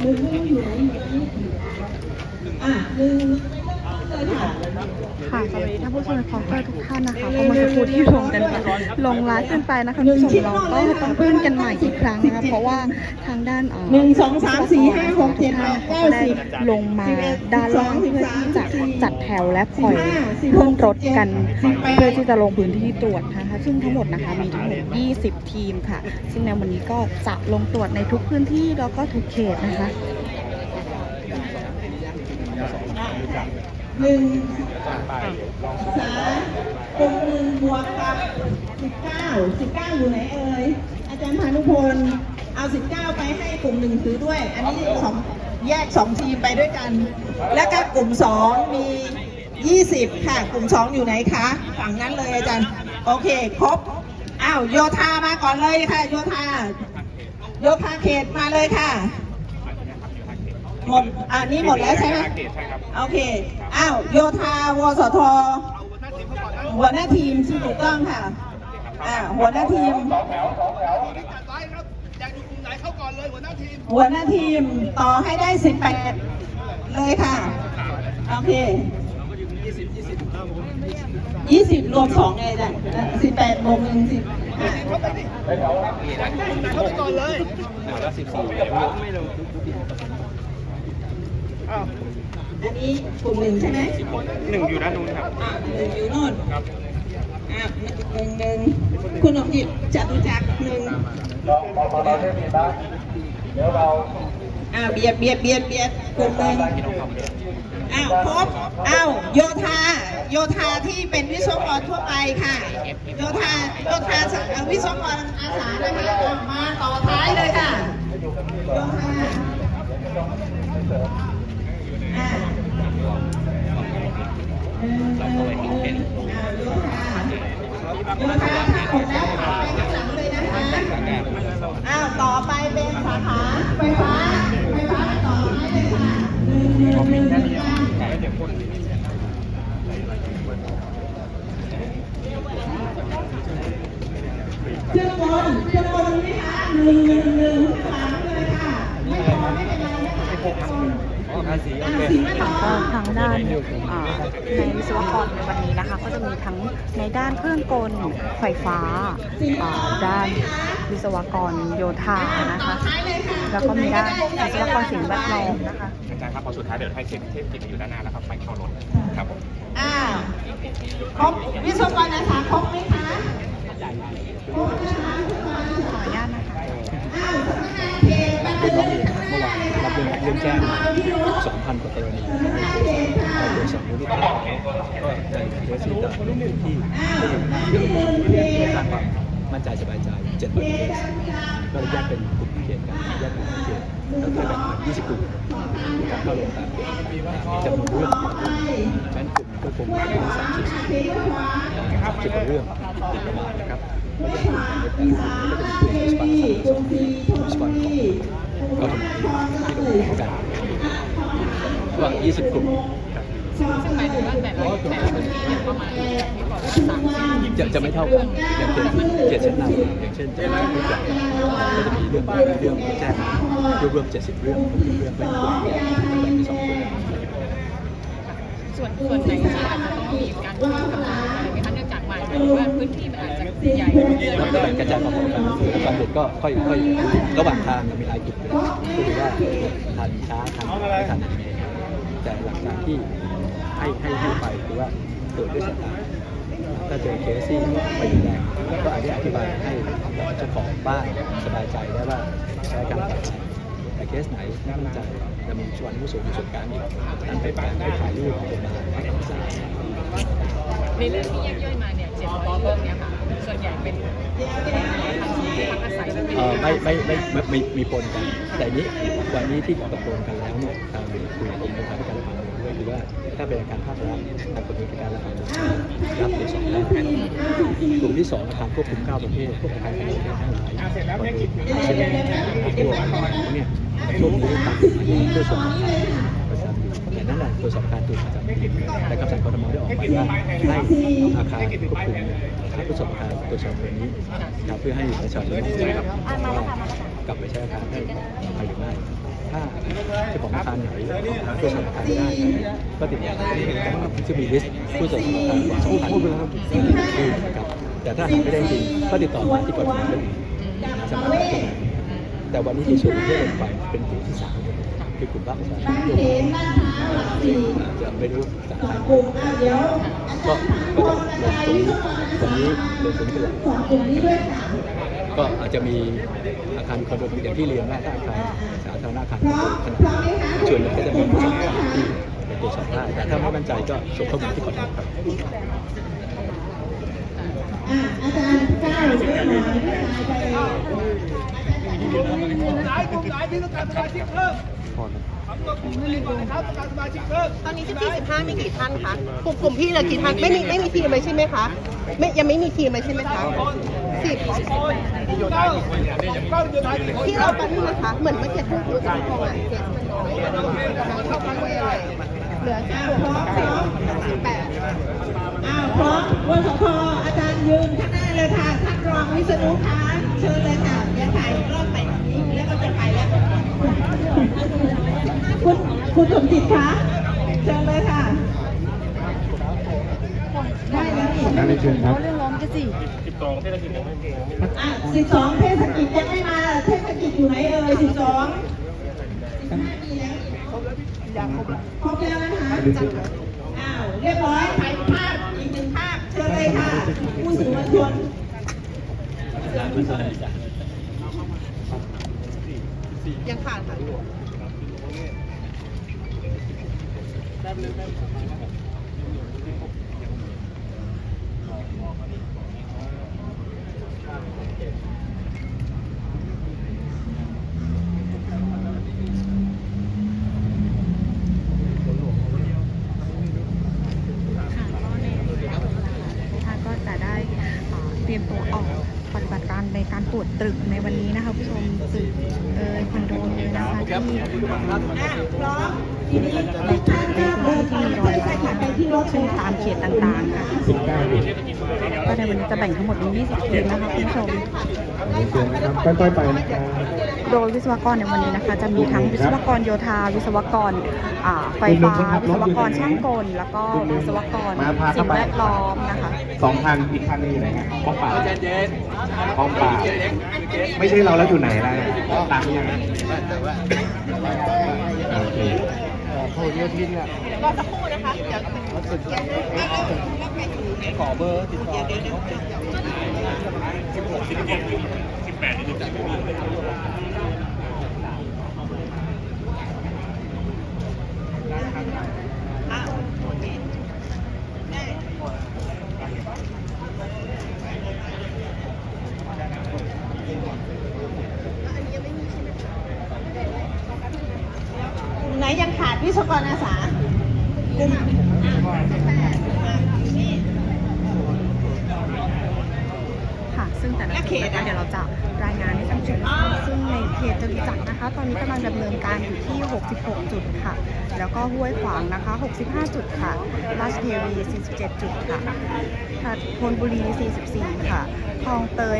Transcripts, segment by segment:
หนึ่งไม่อยู่ไหนอะหนึ่ง ค่ะสวัสดีท่านผู้ชมในคอมเตอร์ทุกท่านนะคะก็เมื่อสักครู่ที่ลงกันไปลงไลฟ์กันไปนะคะคุณผู้ชมเราก็ต้องเพื่อนกันใหม่อีกครั้งนะคะเพราะว่าทางด้านอ่อหนึ่งสองสามสี่ห้าหกเจ็ดแปดเก้าได้สิบลงมาด้านล่างเพื่อที่จะจัดแถวและปล่อยขึ้นรถกัน เพื่อที่จะลงพื้นที่ตรวจนะคะ ซึ่งทั้งหมดนะคะมีทั้งหมด 20 ทีมค่ะ ซึ่งในวันนี้ก็จะลงตรวจในทุกพื้นที่แล้วก็ทุกเขตนะคะ หนึ่งสามกลุ่มหนึ่งบวกกับสิบเก้าสิบเก้าอยู่ไหนเอ่ย อาจารย์พานุพล เอาสิบเก้าไปให้กลุ่มหนึ่งถือด้วย อันนี้สองแยกสองทีมไปด้วยกัน แล้วก็กลุ่มสองมียี่สิบค่ะ กลุ่มสองอยู่ไหนคะ ฝั่งนั้นเลยอาจารย์ โอเค ครบ อ้าวโยธามาก่อนเลยค่ะ โยธาโยธาเขตมาเลยค่ะ หมดอันนี้หมดแล้วใช่ไหมโอเค อ้าวโยธาวสทหัวหน้าทีมที่ถูกต้องค่ะ อ่าหัวหน้าทีมหัวหน้าทีมต่อให้ได้สิบแปดเลยค่ะ โอเคยี่สิบรวมสองไงจ้ะสิบแปดบวกหนึ่งสิบอัน นี้กลุ่มหนึ่งใช่ไหมหนึ่งอยู่ด้านนู้นครับอ่าหนึ่งอยู่โน่นอ่าหนึ่งหนึ่งคุณอมจิตจตุจักรหนึ่งอ่าเบียดเบียดเบียดเบียดกลุ่มหนึ่งอ้าวครบอ้าวโยธา โยธาที่เป็นวิศวกรทั่วไปค่ะ โยธาโยธาสเอ่อวิศวกรอาสานะคะออกมาต่อท้ายเลยค่ะโยธา อ้าหมดแล้วต่อไปข้างหลังเลยนะคะ อ้าว ต่อไปเป็นสาขาไฟฟ้าาสีไม่พอก็ทางด้านอ่าในวิศวกรในวันนี้นะคะ ก็จะมีทั้งในด้านเครื่องกลไฟฟ้าอ่าด้านวิศวกรโยธานะคะ แล้วก็มีด้านวิศวกรสิ่งแวดล้อมนะคะอาจารย์ครับพอสุดท้ายเดี๋ยวให้เทปเทปติดอยู่ด้านหน้าแล้วครับไฟเข้ารถครับผมอ้าวครบวิศวกรอาสาครบไหมคะครบนะคะวิศวกรอาขอสาอนุญาตนะคะอ้าวสำนักงานเขตบัตรเรื่องเลืร้อองกเรียนเมื่อวานรับเรื่องเรื่องแจ้ง มา2,000กว่ากรณีเราตรวจสอบมูลนิธิในเคสที่ต่างลงพื้นที่เพื่อสร้างความมั่นใจสบายใจ7วันเคสก็เลยแยกเป็นกลุ่มเขตกันแยกเป็นเขตแล้วก็แบ่งเป็น20กลุ่มในการเข้าลงตามจำนวนเรื่องฉะนั้นกลุ่มก็คงมีสามสิบสามสิบเรื่องติดประมาณนะครับแล้วก็กลุ่มในแต่ละกลุ่มก็จะมีกลุ่มวิศวกรรมสองวิศวกรของกทมที่ลงเข้ากันก็20 กลุ่มครับซึ่งหมายถึงว่าแต่ละแต่ละพื้นที่เนี่ยประมาณที่บอกว่าสามสิบ จะจะไม่เท่ากันอย่างเช่นเจ็ดชั้นนำอย่างเช่นจะมีผู้ใหญ่ก็จะมีเรื่องเรื่องแจ้งรวบรวม70เรื่อง60เรื่องเป็นกลุ่มแบ่งเป็นสองกลุ่มส่วนส่วนไหนที่อาจจะต้องมีการเพิ่มกำลังอะไรไหมคะเนื่องจากหมายถึงว่าพื้นที่มันอาจจะใหญ่แล้วก็แบ่งกระจายความสำคัญแล้วการเด็กก็ค่อยค่อยระหว่างทางมีรายกลุ่มเลยก็ดูว่าทันช้าทันไม่ทัน แต่หลักการที่ให้ให้ให้ไปคือว่าตรวจด้วยสายตาถ้าเจอเคสที่ไม่รุนแรงก็อาจจะอธิบายให้เจ้าของบ้านสบายใจได้ว่าใช้การปลอดภัยแต่เคสไหนไม่มั่นใจจะมีชวนผู้สูงประสบการณ์อีกการไปแปลงไปถ่ายรูปออกมาให้กำลังใจในเรื่องที่แยกย่อยมาเนี่ยเจ็ดร้อยเรื่องเนี่ยค่ะส่วนใหญ่เป็น ไม่ไม่ไม่ไม่ไม่มีปนกัน แต่นี้วันนี้ที่ตกลงกันแล้วเนี่ยทางคุยกับกรมการการระบาด้วยคือว่าถ้าเป็นอาการภาครัฐทางกรมการระบายรับในสองด้านกลุ่มที่สองอาคารควบคุมเก้าประเภทพวกอาคารขนาดเล็กทั้งหลายคอนดอาชีพทั่วเนี่ยช่วงนี้ตัดมาที่ตรวจสอ ตรวจสอบการตรวจประจำอยู่แต่คำสั่งกรทมได้ออกไปว่าให้อาคารควบคุมเนี่ยให้ตรวจสอบอาคารตรวจสอบตัวนี้ครับเพื่อให้ประชาชนได้ทราบว่ากลับไปใช้อาคารได้ภายหรือไม่ถ้าจ้าของอาคารไหนหาตัวจสำอาคารไม่ได้ก็ติดต่อจะมีลิสต์ผู้สมัครอาคารสองพันครับแต่ถ้าหาไม่ได้จริงก็ติดต่อมาที่กฎหมายได้เลยสมัครแต่วันนี้ในส่วนที่ลงไปเป็นกลุ่มที่สาม คือกลุ่มภาคประชาชนบางเขนลาดพร้าวหลักสี่จะไม่รู้จากใครกลุ่มอ้าวเดี๋ยวอาก็จารย์ถามก็พจะวลงกระตรงจายนี้ลงตรงนี้เป็นหลักสองกลุ่มนี้ด้วยค่ะก็อาจจะมีอาคารคอนโดอย่างที่เรียนว่าอาคารสาธารณะอาคารพร้อมขนาพร้อมไหมคะดส่วนหนึ่ก็จะมีผู้ร้อสมมัคไหมรคะที่เป็นตัวจสอบได้แต่ถ้าไม่มั่นใจก็ส่งข้อมูลที่กฎหมายครับอาจารย์ก้าวช่วยหน่อยพี่ชายไปตอ นนี้สิบสี่สิบห้ามีกี่ท่านคะกลุ่มกลุ่มพี่เหลือกี่ท่านไม่มีไม่มีทีมเลยใช่ไหมคะไม่ยังไม่มีทีมเลยใช่ไหมคะสิบที่เราไปนี่นะคะเหมือนเมื่อกี้ท่านครูจะพงอะเจ็ดมันน้อยเข้าไปเลเหลือสิบอ้าวหกพร้อมสิบแปดอ้าวพร้อมวสพอาจารย์ยืนข้างหน้าเลยค่ะท่านรองวิษณุคะเชิญเลยค่ะเดี๋ยวถ่ายรอบไป ก็จะไปแล้ว คุณคุณสมจิตคะเชิญเลยค่ะ ได้แล้วนี่นักเรียนเชิญครับอะสิบสองเทศกิจยังไม่มา เทศกิจอยู่ไหนเอ่ยสิบสองสิบห้ามีแล้วครบแล้วนะคะอ้าวเรียบร้อยถ่ายภาพอีกหนึ่งภาพเชิญเลยค่ะ ผู้สื่อมวลชน ยังขาดค่ะท่าก็จะได้เตรียมตัวออกปฏิบัติการในการตรวจตรึกในวันนี้นะ พร้อมทีนี้ทุกท่านก็เดินทางไปไปค่ะไปที่รถซึ่งตามเขตต่างๆค่ะก็ในวันนี้จะแบ่งทั้งหมดเป็น20เขตนะคะคุณผู้ชม ค่อยๆไปนะครับ โดยวิศวกรในวันนี้นะคะ จะมีทั้งวิศวกรโยธา วิศวกรอ่าไฟฟ้า วิศวกรช่างกล แล้วก็วิศวกรสิ่งแวดล้อมนะคะสองคันอีกคันหนึงอยู่ไหนครับห้องป่าห้องป่าไม่ใช่เราแล้วอยู่ไหนล่ะตามยังโอเค รอสักครู่นะคะ เดี๋ยวขอเบอร์ติดต่อไหน ยังขาดวิศวกรอาสากลุ่มนี่ค่ะ ซึ่งแต่ละเขตนะคะเดี๋ยวเราจะรายงานให้ท่านผู้ชมทราบซึ่งในเขตจตุจักรนะคะ ตอนนี้กำลังดำเนินการอยู่ที่ 66 จุดค่ะ แล้วก็ห้วยขวางนะคะ 65 จุดค่ะ ราชเทวี 47 จุดค่ะค่ะธนบุรี 44 ค่ะคลองเตย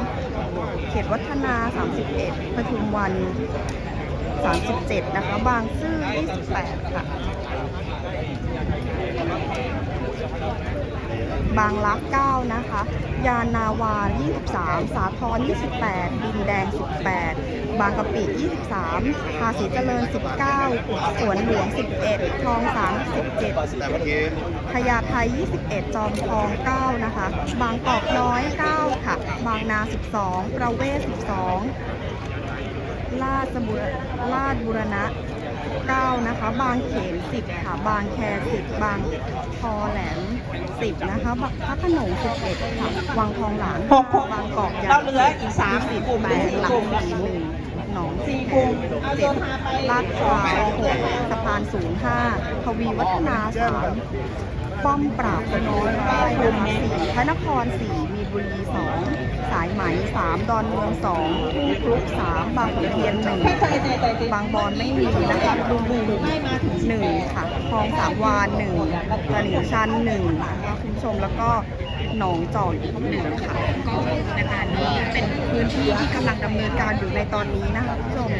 53 เขตวัฒนา 31ปทุมวัน 37 นะคะ บางซื่อ28 ค่ะ บางรัก9นะคะ ยานนาวา 23 สาทร28 ดินแดง 18 บางกะปิ 23 ภาษีเจริญ 19 สวนหลวง 11 คลองสาน17พญาไท21 จอมทอง 9 นะคะ บางกอกน้อย 9 ค่ะ บางนา 12 ประเวศ 12 ลาดสบุรลาดบุรณะ9นะคะ บางเขน10ค่ะ บางแค10บางคอแหลม10นะคะบพระโขนง11ค่ะ วังทองหลางหกหกบางกอกใหญ่เราเหลืออีกสามสิบกลุ่มแปหรือดสี่หลักกลุ่มสี่หนึ่งหนองสี่กลุ่มเอาโยเจ็ดธาไปลาดพร้าวหกสะพานศูนย์ห้าทวีวัฒนาสามป้อมปราบสน้อยได้นะคะสี่พระนครสี่มี บุรีสองสายไหมสามดอนเมืองสองทุ่งครุกสามบางขุนเทียนหนึ่งบางบอนไม่มีนะคะดูบูไม่มาถึงหนึ่งค่ะคลองสามวานหนึ่งตลิ่งชันหนึ่งนะคุณผู้ชมแล้วก็หนองจอกอีกหนึ่งค่ะ ก็นะคะนี่เป็นพื้นที่ที่กำลังดำเนินการอยู่ในตอนนี้นะคะคุณผู้ชม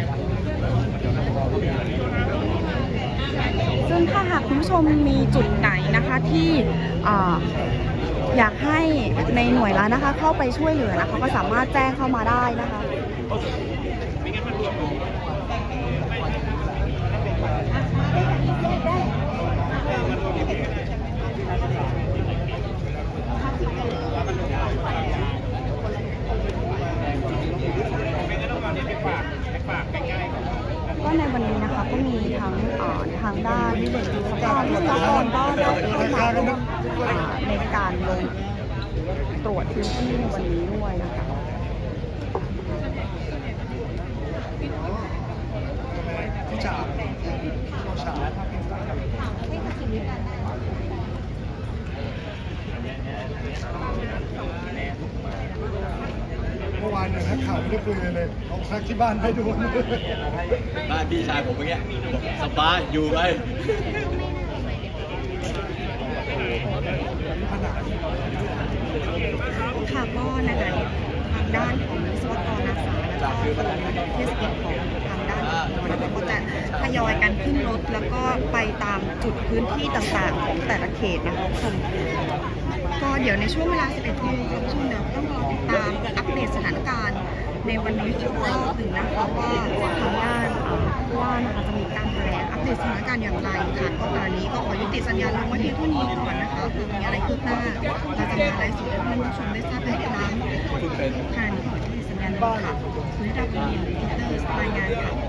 ซึ่งถ้าหากคุณผู้ชมมีจุดไหนนะคะที่ อยากให้ในหน่วยแล้วนะคะ เข้าไปช่วยเหลือนะคะก็สามารถแจ้งเข้ามาได้นะคะ ก็ในวันนี้นะคะก็มีทั้งเอ่อทางด้านวิศวกรวิศวกรก็ได้เข้ามาร่วมเอ่อในการลงตรวจพื้นที่ในวันนี้ด้วยนะคะ เมื่อวานเนี่ยนักข่าวไม่ได้คุยเลยเลยเอา พักที่บ้านให้ดูบ้านพี่ชายผมเมื่อกี้บอกสบายอยู่ไปค่ะก็นะคะทางด้านของวิศวกรอาสาแล้วก็เทศกิจของทางด้านของนะคะก็จะทยอยกันขึ้นรถแล้วก็ไปตามจุดพื้นที่ต่างๆ ของแต่ละเขตนะคะคุณผู้ชมก็เดี๋ยวในช่วงเวลา 11โมงคุณผู้ชมเดี๋ยวต้องรอติดตามอัปเดตสถานการณ์ ในวันนี้อีกรอบหนึ่งนะคะว่าทางด้านผู้ว่านะคะจะมีการแถลงอัปเดตสถานการณ์อย่างไรค่ะก็ตอนนี้ก็ขอยุติสัญญาณลงไว้เพียงเท่านี้ก่อนนะคะหากมีอะไรคืบหน้าเราจะมาไลฟ์สดให้ท่านผู้ชมได้ทราบอีกครั้งคุณเป็นค่ะนี่ขอยุติสัญญาณลงค่ะคุณนิดาพงศ์ดิจิเตอร์รายงานค่ะ